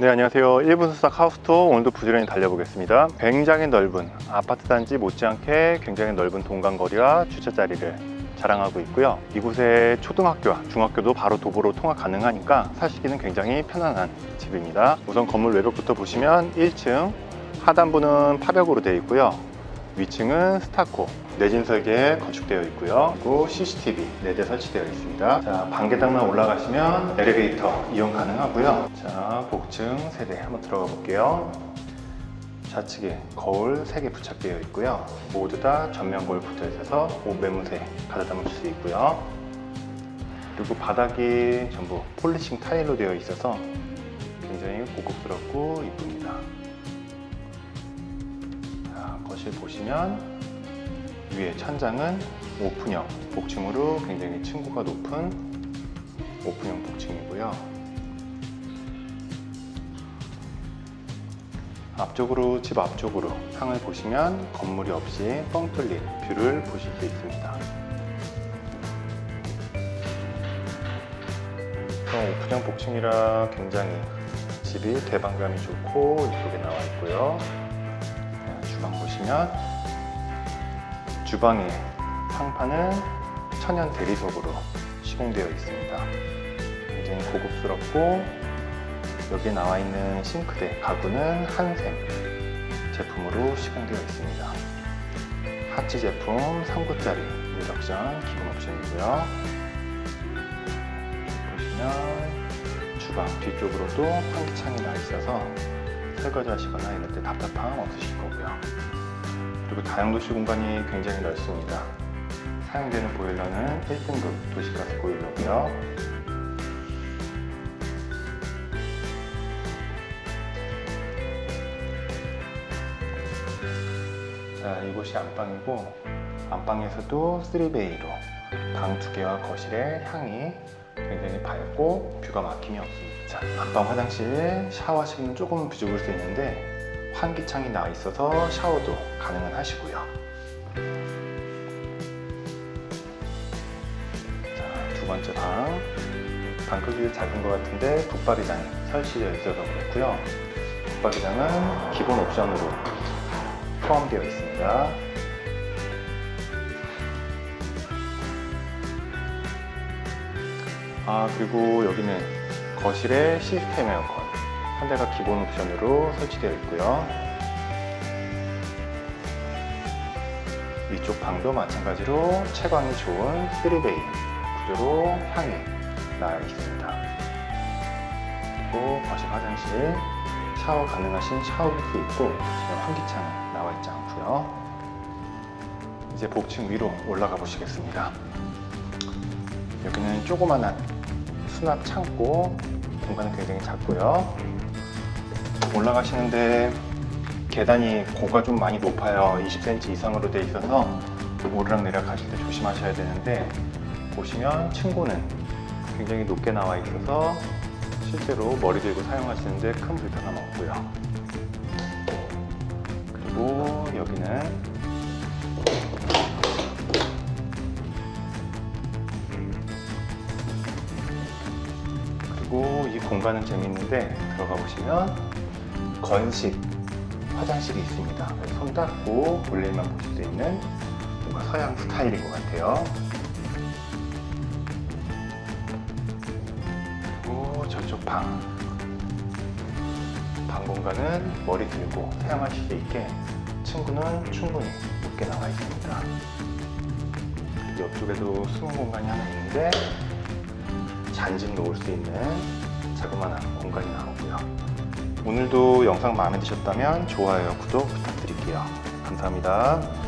네 안녕하세요. 1분 수삭 하우스토어 오늘도 부지런히 달려보겠습니다. 굉장히 넓은 아파트 단지 못지않게 굉장히 넓은 동간거리와 주차 자리를 자랑하고 있고요. 이곳에 초등학교와 중학교도 바로 도보로 통학 가능하니까 사시기는 굉장히 편안한 집입니다. 우선 건물 외벽부터 보시면 1층 하단부는 파벽으로 되어 있고요 위층은 스타코 내진 설계에 건축되어 있고요. 그리고 CCTV 4대 설치되어 있습니다. 자, 반계단만 올라가시면 엘리베이터 이용 가능하고요. 자, 복층 세대 한번 들어가 볼게요. 좌측에 거울 3개 부착되어 있고요. 모두 다 전면 거울 붙어 있어서 옷 매무새 가져 담을 수 있고요. 그리고 바닥이 전부 폴리싱 타일로 되어 있어서 굉장히 고급스럽고 이쁩니다. 자, 거실 보시면 위에 천장은 오픈형 복층으로 굉장히 층고가 높은 오픈형 복층이고요. 앞쪽으로 집 앞쪽으로 창을 보시면 건물이 없이 뻥 뚫린 뷰를 보실 수 있습니다. 오픈형 복층이라 굉장히 집이 대방감이 좋고 이쁘게 나와 있고요. 보시면 주방의 상판은 천연 대리석으로 시공되어 있습니다. 굉장히 고급스럽고 여기에 나와 있는 싱크대 가구는 한샘 제품으로 시공되어 있습니다. 하치 제품 3구짜리 인덕션 기본 옵션이고요. 보시면 주방 뒤쪽으로도 환기창이 나 있어서 설거지 하시거나 이럴 때 답답함 없으실 거고요. 그리고 다용도실 공간이 굉장히 넓습니다. 사용되는 보일러는 1등급 도시가스 보일러고요. 자, 이곳이 안방이고 안방에서도 3베이로 방 두 개와 거실의 향이 굉장히 밝고 뷰가 막힘이 없습니다. 자, 안방 화장실 샤워실은 조금 부족할 수 있는데 환기창이 나와 있어서 샤워도 가능은 하시고요. 자, 두 번째 방. 방 크기가 작은 것 같은데 붙박이장이 설치되어 있어서 그렇고요. 붙박이장은 기본 옵션으로 포함되어 있습니다. 아, 그리고 여기는 거실에 시스템 에어컨 한 대가 기본 옵션으로 설치되어 있고요. 위쪽 방도 마찬가지로 채광이 좋은 3베이 구조로 향이 나와 있습니다. 그리고 거실 화장실 샤워 가능하신 샤워부스 있고 지금 환기창 나와 있지 않고요. 이제 복층 위로 올라가 보시겠습니다. 여기는 조그만한 수납 창고 공간은 굉장히 작고요. 올라가시는데 계단이 고가 좀 많이 높아요. 20cm 이상으로 되어 있어서 오르락 내리락 하실 때 조심하셔야 되는데 보시면 층고는 굉장히 높게 나와 있어서 실제로 머리 들고 사용하시는데 큰 불편함 없고요. 그리고 여기는 그리고 이 공간은 재밌는데 들어가 보시면 건식 화장실이 있습니다. 손 닦고 볼일만 보실 수 있는 뭔가 서양 스타일인 것 같아요. 그리고 저쪽 방. 방 공간은 머리 들고 사용하실 수 있게 층구는 충분히 높게 나와 있습니다. 옆쪽에도 숨은 공간이 하나 있는데 잔짐 놓을 수 있는 자그마한 공간이 나오고요. 오늘도 영상 마음에 드셨다면 좋아요, 구독 부탁드릴게요. 감사합니다.